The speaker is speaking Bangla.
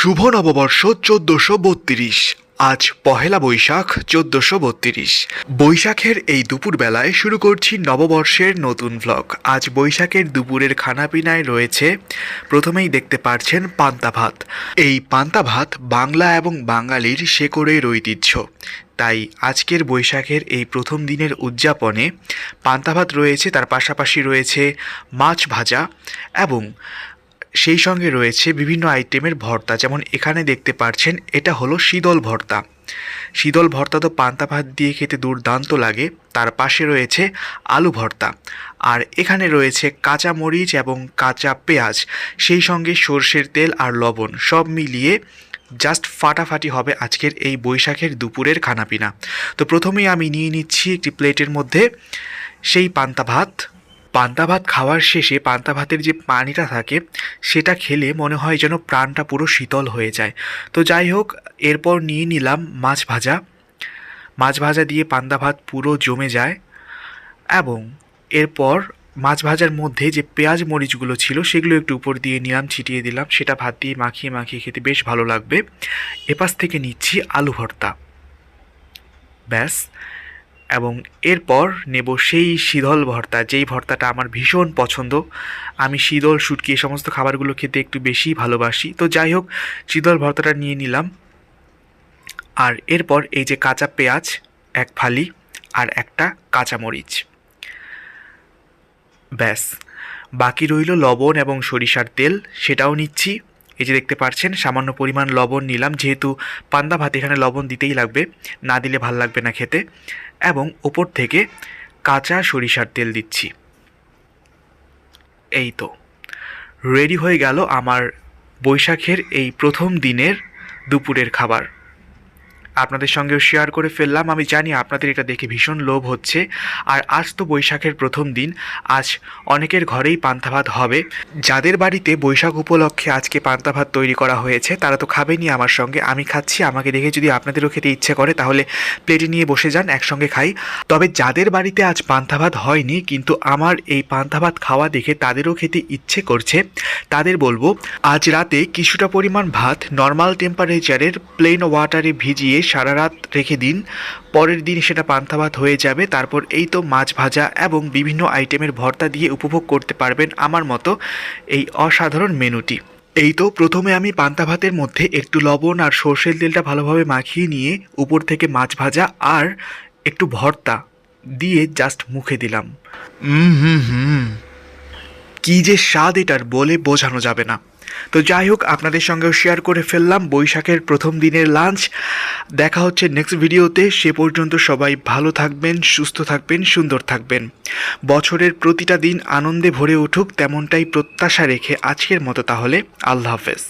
শুভ নববর্ষ চোদ্দশো বত্রিশ। আজ পহেলা বৈশাখ চোদ্দশো বত্রিশ। বৈশাখের এই দুপুরবেলায় শুরু করছি নববর্ষের নতুন ভ্লগ আজ বৈশাখের দুপুরের খানাপিনায় রয়েছে, প্রথমেই দেখতে পারছেন পান্তা ভাত। এই পান্তা ভাত বাংলা এবং বাঙালির শেকড়ের ঐতিহ্য। তাই আজকের বৈশাখের এই প্রথম দিনের উদযাপনে পান্তা ভাত রয়েছে, তার পাশাপাশি রয়েছে মাছ ভাজা এবং সেই সঙ্গে রয়েছে বিভিন্ন আইটেমের ভর্তা, যেমন এখানে দেখতে পাচ্ছেন এটা হলো শীতল ভর্তা। শীতল ভর্তা তো পান্তা ভাত দিয়ে খেতে দুর্দান্ত লাগে, তার পাশে রয়েছে আলু ভর্তা। আর এখানে রয়েছে কাঁচা মরিচ এবং কাঁচা পেঁয়াজ, সেই সঙ্গে সর্ষের তেল আর লবণ, সব মিলিয়ে জাস্ট ফাটাফাটি হবে আজকের এই বৈশাখের দুপুরের খানাপিনা। তো প্রথমেই আমি নিয়ে নিচ্ছি একটি প্লেটের মধ্যে সেই পান্তা ভাত। পান্তা ভাত খাওয়ার শেষে পান্তা ভাতের যে পানিটা থাকে, সেটা খেলে মনে হয় যেন প্রাণটা পুরো শীতল হয়ে যায়। তো যাই হোক, এরপর নিয়ে নিলাম মাছ ভাজা। মাছ ভাজা দিয়ে পান্তা ভাত পুরো জমে যায় এবং এরপর মাছ ভাজার মধ্যে যে পেঁয়াজ মরিচগুলো ছিল, সেগুলো একটু উপর দিয়ে নিলাম, ছিটিয়ে দিলাম। সেটা ভাত দিয়ে মাখিয়ে মাখিয়ে খেতে বেশ ভালো লাগবে। এপাশ থেকে নিচ্ছি আলু ভর্তা। ব্যাস। এবং এরপর নেব সেই শীতল ভর্তা, যেই ভর্তাটা আমার ভীষণ পছন্দ। আমি শীতল, শুটকি এই সমস্ত খাবারগুলো খেতে একটু বেশি ভালোবাসি। তো যাই হোক, শীতল ভর্তাটা নিয়ে নিলাম। আর এরপর এই যে কাঁচা পেঁয়াজ, এক ফালি আর একটা কাঁচা মরিচ। ব্যাস। বাকি রইল লবণ এবং সরিষার তেল, সেটাও নিচ্ছি। এই যে দেখতে পাচ্ছেন সামান্য পরিমাণ লবণ নিলাম, যেহেতু পান্দা ভাত এখানে লবণ দিতেই লাগবে, না দিলে ভালো লাগবে না খেতে। এবং ওপর থেকে কাঁচা সরিষার তেল দিচ্ছি। এই তো। রেডি হয়ে গেল আমার বৈশাখের এই প্রথম দিনের দুপুরের খাবার। আপনাদের সঙ্গেও শেয়ার করে ফেললাম। আমি জানি আপনাদের এটা দেখে ভীষণ লোভ হচ্ছে। আর আজ তো বৈশাখের প্রথম দিন। আজ অনেকের ঘরেই পান্তা ভাত হবে। যাদের বাড়িতে বৈশাখ উপলক্ষে আজকে পান্তা ভাত তৈরি করা হয়েছে, তারা তো খাবেনি আমার সঙ্গে। আমি খাচ্ছি, আমাকে দেখে যদি আপনাদেরও খেতে ইচ্ছে করে, তাহলে প্লেটে নিয়ে বসে যান, একসঙ্গে খাই। তবে যাদের বাড়িতে আজ পান্তা ভাত হয়নি, কিন্তু আমার এই পান্তা ভাত খাওয়া দেখে তাদেরও খেতে ইচ্ছে করছে, তাদের বলব, আজ রাতে কিছুটা পরিমাণ ভাত নর্মাল টেম্পারেচারের প্লেন ওয়াটারে ভিজিয়ে সারা রাত রেখে দিন। পরের দিন সেটা পান্তা ভাত হয়ে যাবে। তারপর এই তো মাছ ভাজা এবং বিভিন্ন আইটেমের ভর্তা দিয়ে উপভোগ করতে পারবেন আমার মতো এই অসাধারণ মেনুটি। এই তো প্রথমে আমি পান্তা ভাতের মধ্যে একটু লবণ আর সর্ষের তেলটা ভালোভাবে মাখিয়ে নিয়ে উপর থেকে মাছ ভাজা আর একটু ভর্তা দিয়ে জাস্ট মুখে দিলাম। হুম হুম হুম। কী যে স্বাদ এটার বলে বোঝানো যাবে না। তো যাই হোক, আপনাদের সঙ্গেও শেয়ার করে ফেললাম। বৈশাখের প্রথম দিনের লাঞ্চ দেখা হচ্ছে নেক্সট ভিডিওতে সে পর্যন্ত সবাই ভালো থাকবেন, সুস্থ থাকবেন, সুন্দর থাকবেন। বছরের প্রতিটা দিন আনন্দে ভরে উঠুক, তেমনটাই প্রত্যাশা রেখে আজকের মতো তাহলে। আল্লাহ হাফেজ।